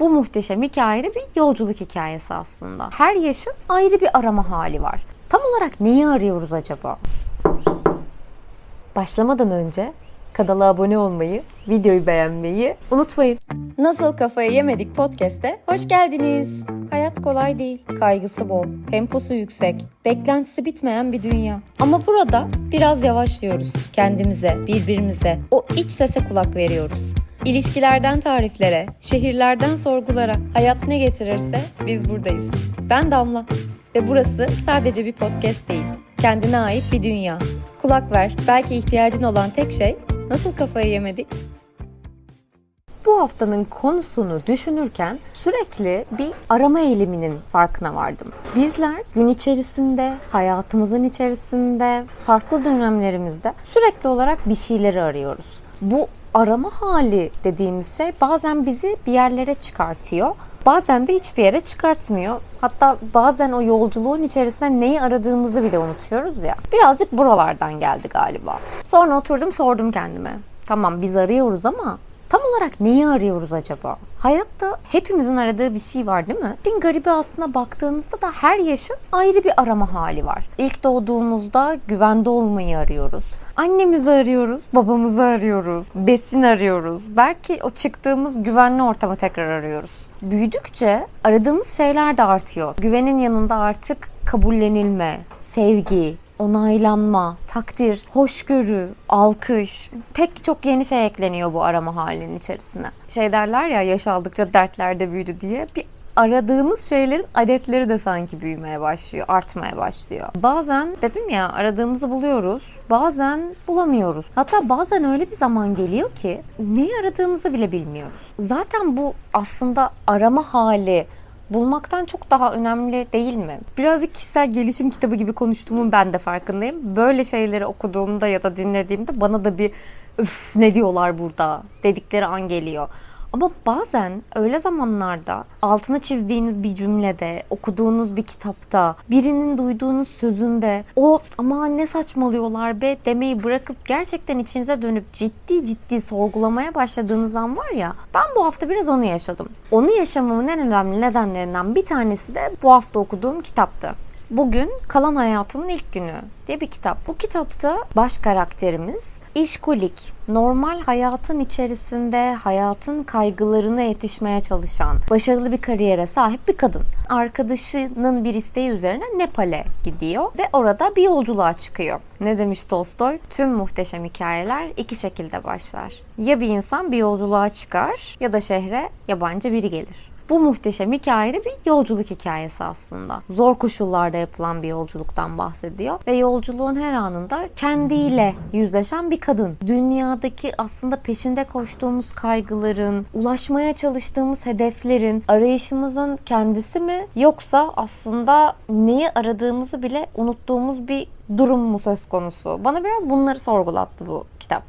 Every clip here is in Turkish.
Bu muhteşem hikayede bir yolculuk hikayesi aslında. Her yaşın ayrı bir arama hali var. Tam olarak neyi arıyoruz acaba? Başlamadan önce kanala abone olmayı, videoyu beğenmeyi unutmayın. Nasıl Kafayı Yemedik podcast'e hoş geldiniz. Hayat kolay değil, kaygısı bol, temposu yüksek, beklentisi bitmeyen bir dünya. Ama burada biraz yavaşlıyoruz. Kendimize, birbirimize, o iç sese kulak veriyoruz. İlişkilerden tariflere, şehirlerden sorgulara, hayat ne getirirse biz buradayız. Ben Damla ve burası sadece bir podcast değil. Kendine ait bir dünya. Kulak ver, belki ihtiyacın olan tek şey nasıl kafayı yemedik? Bu haftanın konusunu düşünürken sürekli bir arama eğiliminin farkına vardım. Bizler gün içerisinde, hayatımızın içerisinde, farklı dönemlerimizde sürekli olarak bir şeyleri arıyoruz. Bu arama hali dediğimiz şey bazen bizi bir yerlere çıkartıyor. Bazen de hiçbir yere çıkartmıyor. Hatta bazen o yolculuğun içerisinde neyi aradığımızı bile unutuyoruz ya. Birazcık buralardan geldi galiba. Sonra oturdum sordum kendime. Tamam biz arıyoruz ama Tam olarak neyi arıyoruz acaba? Hayatta hepimizin aradığı bir şey var değil mi? Din garibi aslında baktığınızda da her yaşın ayrı bir arama hali var. İlk doğduğumuzda güvende olmayı arıyoruz. Annemizi arıyoruz, babamızı arıyoruz, besin arıyoruz. Belki o çıktığımız güvenli ortamı tekrar arıyoruz. Büyüdükçe aradığımız şeyler de artıyor. Güvenin yanında artık kabullenilme, sevgi, onaylanma, takdir, hoşgörü, alkış pek çok yeni şey ekleniyor bu arama halinin içerisine. Şey derler ya yaş aldıkça dertler de büyüdü diye bir aradığımız şeylerin adetleri de sanki büyümeye başlıyor, artmaya başlıyor. Bazen dedim ya aradığımızı buluyoruz, bazen bulamıyoruz. Hatta bazen öyle bir zaman geliyor ki neyi aradığımızı bile bilmiyoruz. Zaten bu aslında arama hali bulmaktan çok daha önemli değil mi? Birazcık kişisel gelişim kitabı gibi konuştuğumun ben de farkındayım. Böyle şeyleri okuduğumda ya da dinlediğimde bana da bir öf ne diyorlar burada dedikleri an geliyor. Ama bazen öyle zamanlarda altını çizdiğiniz bir cümlede, okuduğunuz bir kitapta, birinin duyduğunuz sözünde o ama ne saçmalıyorlar be demeyi bırakıp gerçekten içinize dönüp ciddi ciddi sorgulamaya başladığınız an var ya ben bu hafta biraz onu yaşadım. Onu yaşamamın en önemli nedenlerinden bir tanesi de bu hafta okuduğum kitaptı. Bugün Kalan Hayatımın İlk Günü diye bir kitap. Bu kitapta baş karakterimiz işkolik, normal hayatın içerisinde hayatın kaygılarına yetişmeye çalışan, başarılı bir kariyere sahip bir kadın. Arkadaşının bir isteği üzerine Nepal'e gidiyor ve orada bir yolculuğa çıkıyor. Ne demiş Tolstoy? Tüm muhteşem hikayeler iki şekilde başlar. Ya bir insan bir yolculuğa çıkar ya da şehre yabancı biri gelir. Bu muhteşem hikayede bir yolculuk hikayesi aslında. Zor koşullarda yapılan bir yolculuktan bahsediyor ve yolculuğun her anında kendiyle yüzleşen bir kadın. Dünyadaki aslında peşinde koştuğumuz kaygıların, ulaşmaya çalıştığımız hedeflerin, arayışımızın kendisi mi yoksa aslında neyi aradığımızı bile unuttuğumuz bir durum mu söz konusu? Bana biraz bunları sorgulattı bu kitap.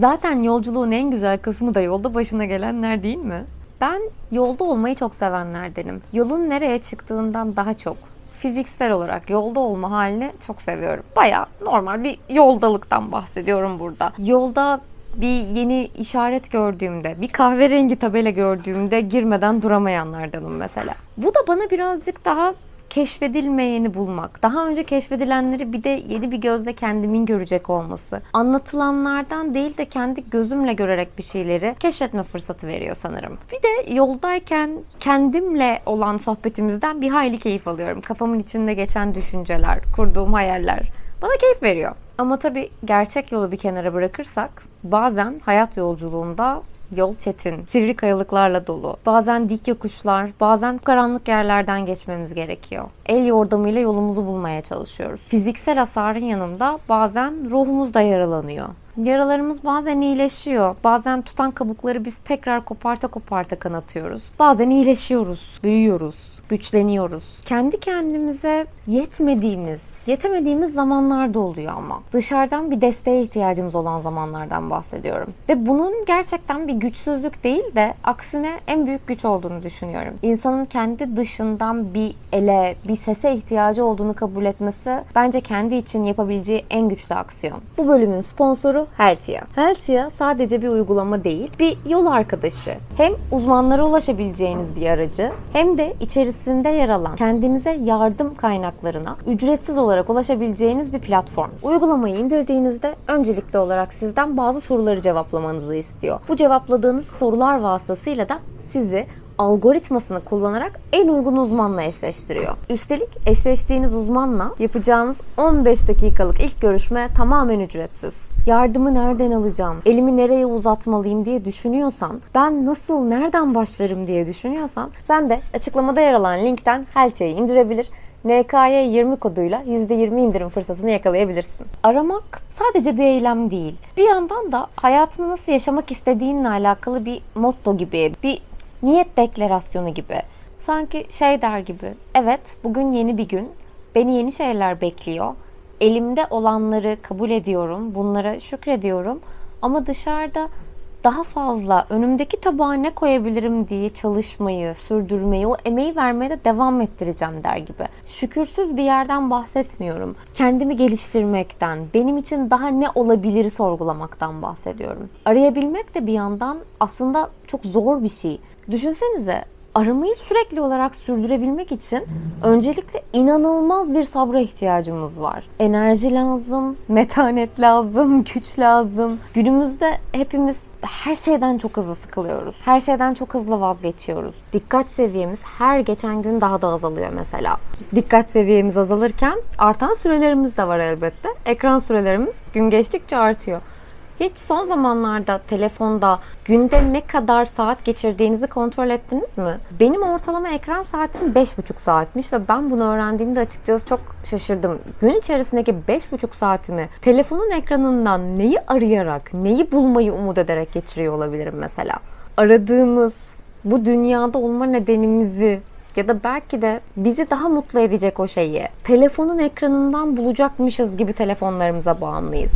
Zaten yolculuğun en güzel kısmı da yolda başına gelenler değil mi? Ben yolda olmayı çok sevenlerdenim. Yolun nereye çıktığından daha çok fiziksel olarak yolda olma halini çok seviyorum. Baya normal bir yoldalıktan bahsediyorum burada. Yolda bir yeni işaret gördüğümde, bir kahverengi tabela gördüğümde girmeden duramayanlardanım mesela. Bu da bana birazcık daha keşfedilmeyeni bulmak, daha önce keşfedilenleri bir de yeni bir gözle kendimin görecek olması, anlatılanlardan değil de kendi gözümle görerek bir şeyleri keşfetme fırsatı veriyor sanırım. Bir de yoldayken kendimle olan sohbetimizden bir hayli keyif alıyorum. Kafamın içinde geçen düşünceler, kurduğum hayaller bana keyif veriyor. Ama tabii gerçek yolu bir kenara bırakırsak bazen hayat yolculuğunda Yol çetin, sivri kayalıklarla dolu. Bazen dik yokuşlar, bazen karanlık yerlerden geçmemiz gerekiyor. El yordamıyla yolumuzu bulmaya çalışıyoruz. Fiziksel hasarın yanında bazen ruhumuz da yaralanıyor. Yaralarımız bazen iyileşiyor. Bazen tutan kabukları biz tekrar koparta koparta kanatıyoruz. Bazen iyileşiyoruz, büyüyoruz, güçleniyoruz. Kendi kendimize yetmediğimiz, Yetemediğimiz zamanlar da oluyor ama. Dışarıdan bir desteğe ihtiyacımız olan zamanlardan bahsediyorum. Ve bunun gerçekten bir güçsüzlük değil de aksine en büyük güç olduğunu düşünüyorum. İnsanın kendi dışından bir ele, bir sese ihtiyacı olduğunu kabul etmesi bence kendi için yapabileceği en güçlü aksiyon. Bu bölümün sponsoru Healthia. Healthia sadece bir uygulama değil, bir yol arkadaşı. Hem uzmanlara ulaşabileceğiniz bir aracı hem de içerisinde yer alan kendinize yardım kaynaklarına ücretsiz olarak ulaşabileceğiniz bir platform. Uygulamayı indirdiğinizde öncelikli olarak sizden bazı soruları cevaplamanızı istiyor. Bu cevapladığınız sorular vasıtasıyla da sizi algoritmasını kullanarak en uygun uzmanla eşleştiriyor. Üstelik eşleştiğiniz uzmanla yapacağınız 15 dakikalık ilk görüşme tamamen ücretsiz. Yardımı nereden alacağım, elimi nereye uzatmalıyım diye düşünüyorsan, ben nasıl, nereden başlarım diye düşünüyorsan, sen de açıklamada yer alan linkten Heltia'yı indirebilir NKY 20 koduyla %20 indirim fırsatını yakalayabilirsin. Aramak sadece bir eylem değil. Bir yandan da hayatını nasıl yaşamak istediğinle alakalı bir motto gibi, bir niyet deklarasyonu gibi. Sanki şey der gibi, evet bugün yeni bir gün, beni yeni şeyler bekliyor. Elimde olanları kabul ediyorum, bunlara şükrediyorum. Ama dışarıda daha fazla önümdeki tabağa ne koyabilirim diye çalışmayı, sürdürmeyi, o emeği vermeye de devam ettireceğim der gibi. Şükürsüz bir yerden bahsetmiyorum. Kendimi geliştirmekten, benim için daha ne olabilir sorgulamaktan bahsediyorum. Arayabilmek de bir yandan aslında çok zor bir şey. Düşünsenize aramayı sürekli olarak sürdürebilmek için öncelikle inanılmaz bir sabra ihtiyacımız var. Enerji lazım, metanet lazım, güç lazım. Günümüzde hepimiz her şeyden çok hızlı sıkılıyoruz. Her şeyden çok hızlı vazgeçiyoruz. Dikkat seviyemiz her geçen gün daha da azalıyor mesela. Dikkat seviyemiz azalırken artan sürelerimiz de var elbette. Ekran sürelerimiz gün geçtikçe artıyor. Hiç son zamanlarda telefonda günde ne kadar saat geçirdiğinizi kontrol ettiniz mi? Benim ortalama ekran saatim 5,5 saatmiş ve ben bunu öğrendiğimde açıkçası çok şaşırdım. Gün içerisindeki 5,5 saatimi telefonun ekranından neyi arayarak, neyi bulmayı umut ederek geçiriyor olabilirim mesela? Aradığımız bu dünyada olma nedenimizi ya da belki de bizi daha mutlu edecek o şeyi telefonun ekranından bulacakmışız gibi telefonlarımıza bağımlıyız.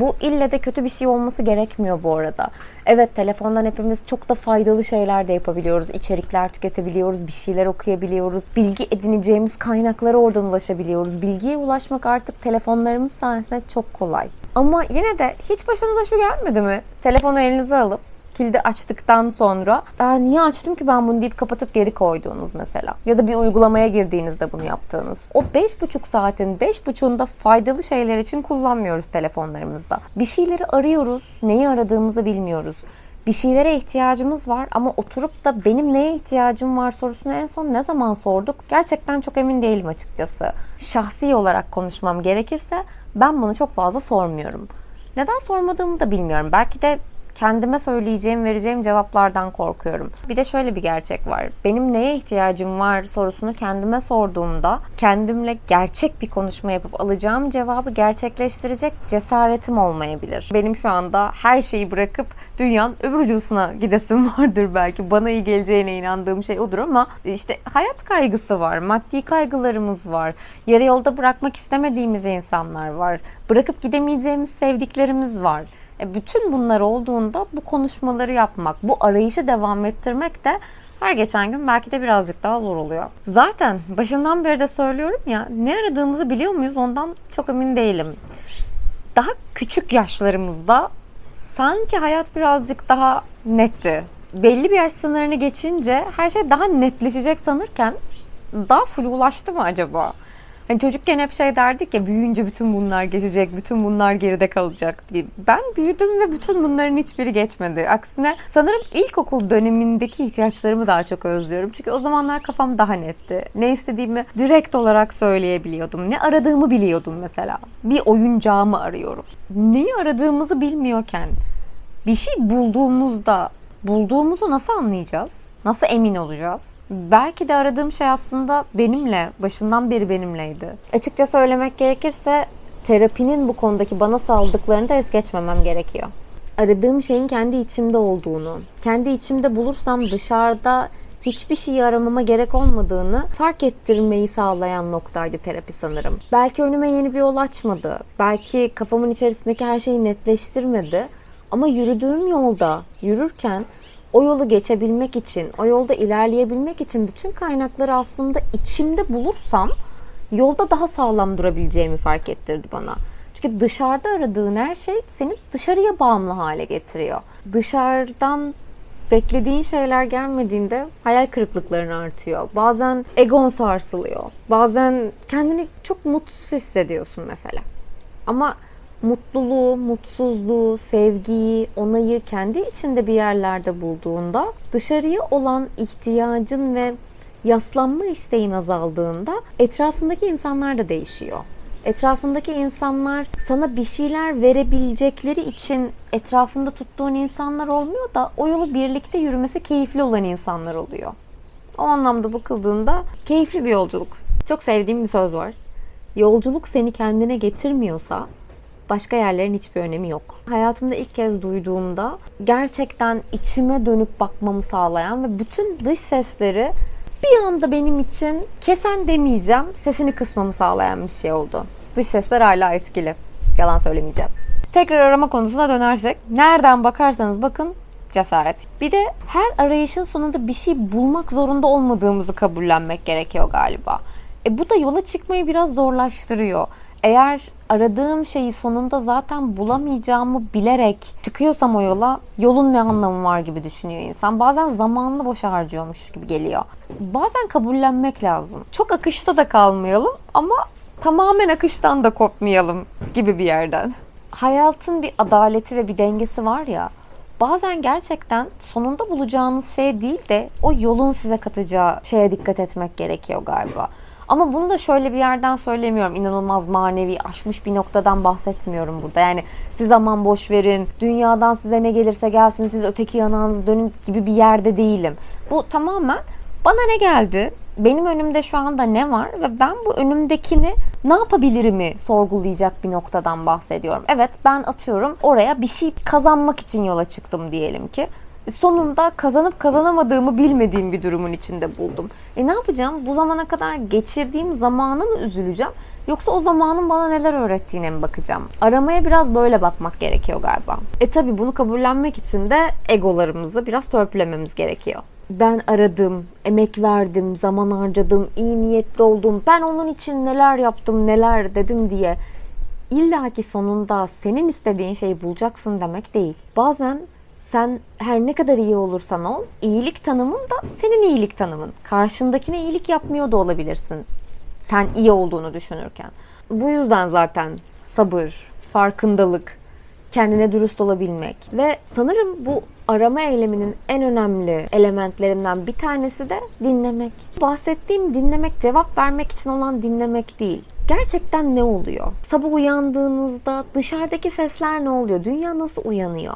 Bu ille de kötü bir şey olması gerekmiyor bu arada. Evet telefondan hepimiz çok da faydalı şeyler de yapabiliyoruz. İçerikler tüketebiliyoruz, bir şeyler okuyabiliyoruz. Bilgi edineceğimiz kaynaklara oradan ulaşabiliyoruz. Bilgiye ulaşmak artık telefonlarımız sayesinde çok kolay. Ama yine de hiç başınıza şu gelmedi mi? Telefonu elinize alıp kilidi açtıktan sonra Aa, niye açtım ki ben bunu deyip kapatıp geri koyduğunuz mesela. Ya da bir uygulamaya girdiğinizde bunu yaptığınız. O 5,5 saatin 5,5'unda faydalı şeyler için kullanmıyoruz telefonlarımızda. Bir şeyleri arıyoruz, neyi aradığımızı bilmiyoruz. Bir şeylere ihtiyacımız var ama oturup da benim neye ihtiyacım var sorusunu en son ne zaman sorduk? Gerçekten çok emin değilim açıkçası. Şahsi olarak konuşmam gerekirse ben bunu çok fazla sormuyorum. Neden sormadığımı da bilmiyorum. Belki de kendime söyleyeceğim, vereceğim cevaplardan korkuyorum. Bir de şöyle bir gerçek var. Benim neye ihtiyacım var sorusunu kendime sorduğumda kendimle gerçek bir konuşma yapıp alacağım cevabı gerçekleştirecek cesaretim olmayabilir. Benim şu anda her şeyi bırakıp dünyanın öbür ucusuna gidesim vardır belki. Bana iyi geleceğine inandığım şey odur ama işte hayat kaygısı var, maddi kaygılarımız var. Yarı yolda bırakmak istemediğimiz insanlar var. Bırakıp gidemeyeceğimiz sevdiklerimiz var. E bütün bunlar olduğunda bu konuşmaları yapmak, bu arayışı devam ettirmek de her geçen gün belki de birazcık daha zor oluyor. Zaten başından beri de söylüyorum ya ne aradığımızı biliyor muyuz ondan çok emin değilim. Daha küçük yaşlarımızda sanki hayat birazcık daha netti. Belli bir yaş sınırını geçince her şey daha netleşecek sanırken daha flulaştı mı acaba? Hani çocukken hep şey derdik ya büyüyünce bütün bunlar geçecek, bütün bunlar geride kalacak diye. Ben büyüdüm ve bütün bunların hiçbiri geçmedi. Aksine sanırım ilkokul dönemindeki ihtiyaçlarımı daha çok özlüyorum. Çünkü o zamanlar kafam daha netti. Ne istediğimi direkt olarak söyleyebiliyordum. Ne aradığımı biliyordum mesela. Bir oyuncağımı arıyorum. Neyi aradığımızı bilmiyorken bir şey bulduğumuzda bulduğumuzu nasıl anlayacağız? Nasıl emin olacağız? Belki de aradığım şey aslında benimle, başından beri benimleydi. Açıkça söylemek gerekirse terapinin bu konudaki bana sağladıklarını da es geçmemem gerekiyor. Aradığım şeyin kendi içimde olduğunu, kendi içimde bulursam dışarıda hiçbir şeyi aramama gerek olmadığını fark ettirmeyi sağlayan noktaydı terapi sanırım. Belki önüme yeni bir yol açmadı. Belki kafamın içerisindeki her şeyi netleştirmedi. Ama yürüdüğüm yolda, yürürken o yolu geçebilmek için, o yolda ilerleyebilmek için bütün kaynakları aslında içimde bulursam yolda daha sağlam durabileceğimi fark ettirdi bana. Çünkü dışarıda aradığın her şey seni dışarıya bağımlı hale getiriyor. Dışarıdan beklediğin şeyler gelmediğinde hayal kırıklıkların artıyor. Bazen egon sarsılıyor. Bazen kendini çok mutsuz hissediyorsun mesela. Ama mutluluğu, mutsuzluğu, sevgiyi, onayı kendi içinde bir yerlerde bulduğunda dışarıya olan ihtiyacın ve yaslanma isteğin azaldığında etrafındaki insanlar da değişiyor. Etrafındaki insanlar sana bir şeyler verebilecekleri için etrafında tuttuğun insanlar olmuyor da o yolu birlikte yürümesi keyifli olan insanlar oluyor. O anlamda bakıldığında keyifli bir yolculuk. Çok sevdiğim bir söz var. Yolculuk seni kendine getirmiyorsa başka yerlerin hiçbir önemi yok. Hayatımda ilk kez duyduğumda gerçekten içime dönüp bakmamı sağlayan ve bütün dış sesleri bir anda benim için kesen demeyeceğim, sesini kısmamı sağlayan bir şey oldu. Dış sesler hala etkili. Yalan söylemeyeceğim. Tekrar arama konusuna dönersek, nereden bakarsanız bakın cesaret. Bir de her arayışın sonunda bir şey bulmak zorunda olmadığımızı kabullenmek gerekiyor galiba. E bu da yola çıkmayı biraz zorlaştırıyor. Eğer aradığım şeyi sonunda zaten bulamayacağımı bilerek çıkıyorsam o yola yolun ne anlamı var gibi düşünüyor insan. Bazen zamanını boşa harcıyormuş gibi geliyor. Bazen kabullenmek lazım. Çok akışta da kalmayalım ama tamamen akıştan da kopmayalım gibi bir yerden. Hayatın bir adaleti ve bir dengesi var ya. Bazen gerçekten sonunda bulacağınız şey değil de o yolun size katacağı şeye dikkat etmek gerekiyor galiba. Ama bunu da şöyle bir yerden söylemiyorum. İnanılmaz manevi, aşmış bir noktadan bahsetmiyorum burada. Yani siz aman boş verin, dünyadan size ne gelirse gelsin, siz öteki yanağınızı dönün gibi bir yerde değilim. Bu tamamen bana ne geldi? Benim önümde şu anda ne var ve ben bu önümdekini ne yapabilirimi sorgulayacak bir noktadan bahsediyorum. Evet ben atıyorum oraya bir şey kazanmak için yola çıktım diyelim ki sonunda kazanıp kazanamadığımı bilmediğim bir durumun içinde buldum. E ne yapacağım? Bu zamana kadar geçirdiğim zamanı mı üzüleceğim? Yoksa o zamanın bana neler öğrettiğine mi bakacağım? Aramaya biraz böyle bakmak gerekiyor galiba. E tabi bunu kabullenmek için de egolarımızı biraz törpülememiz gerekiyor. Ben aradım, emek verdim, zaman harcadım, iyi niyetli oldum. Ben onun için neler yaptım, neler dedim diye illa ki sonunda senin istediğin şeyi bulacaksın demek değil. Bazen sen her ne kadar iyi olursan ol, iyilik tanımın da senin iyilik tanımın. Karşındakine iyilik yapmıyor da olabilirsin. Sen iyi olduğunu düşünürken. Bu yüzden zaten sabır, farkındalık, kendine dürüst olabilmek ve sanırım bu arama eyleminin en önemli elementlerinden bir tanesi de dinlemek. Bahsettiğim dinlemek cevap vermek için olan dinlemek değil. Gerçekten ne oluyor? Sabah uyandığınızda dışarıdaki sesler ne oluyor? Dünya nasıl uyanıyor?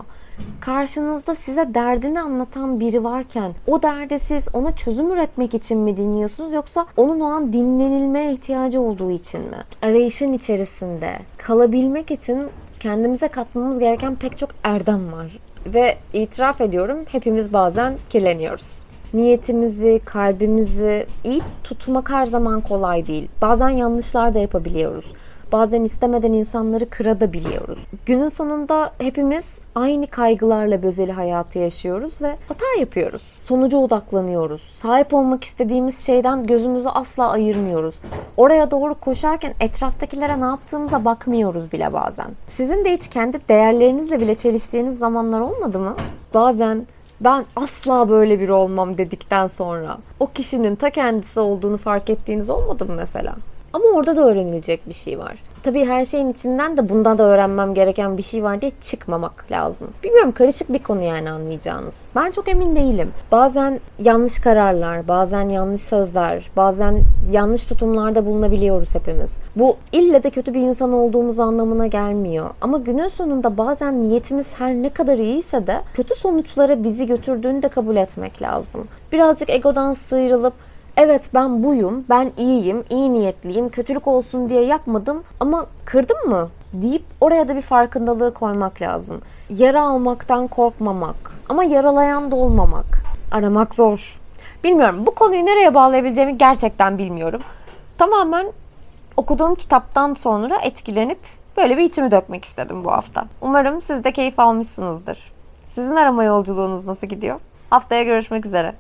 karşınızda size derdini anlatan biri varken o derde siz ona çözüm üretmek için mi dinliyorsunuz yoksa onun o an dinlenilmeye ihtiyacı olduğu için mi? Arayışın içerisinde kalabilmek için kendimize katmamız gereken pek çok erdem var. Ve itiraf ediyorum hepimiz bazen kirleniyoruz. Niyetimizi, kalbimizi iyi tutmak her zaman kolay değil. Bazen yanlışlar da yapabiliyoruz. Bazen istemeden insanları kırabiliyoruz. Günün sonunda hepimiz aynı kaygılarla bezeli hayatı yaşıyoruz ve hata yapıyoruz. Sonuca odaklanıyoruz. Sahip olmak istediğimiz şeyden gözümüzü asla ayırmıyoruz. Oraya doğru koşarken etraftakilere ne yaptığımıza bakmıyoruz bile bazen. Sizin de hiç kendi değerlerinizle bile çeliştiğiniz zamanlar olmadı mı? Bazen ben asla böyle biri olmam dedikten sonra o kişinin ta kendisi olduğunu fark ettiğiniz olmadı mı mesela? Ama orada da öğrenilecek bir şey var. Tabii her şeyin içinden de bundan da öğrenmem gereken bir şey var diye çıkmamak lazım. Bilmiyorum karışık bir konu yani anlayacağınız. Ben çok emin değilim. Bazen yanlış kararlar, bazen yanlış sözler, bazen yanlış tutumlarda bulunabiliyoruz hepimiz. Bu ille de kötü bir insan olduğumuz anlamına gelmiyor. Ama günün sonunda bazen niyetimiz her ne kadar iyiyse de kötü sonuçlara bizi götürdüğünü de kabul etmek lazım. Birazcık egodan sıyrılıp evet ben buyum, ben iyiyim, iyi niyetliyim, kötülük olsun diye yapmadım ama kırdım mı deyip oraya da bir farkındalığı koymak lazım. Yara almaktan korkmamak ama yaralayan da olmamak. Aramak zor. Bilmiyorum. Bu konuyu nereye bağlayabileceğimi gerçekten bilmiyorum. Tamamen okuduğum kitaptan sonra etkilenip böyle bir içimi dökmek istedim bu hafta. Umarım siz de keyif almışsınızdır. Sizin arama yolculuğunuz nasıl gidiyor? Haftaya görüşmek üzere.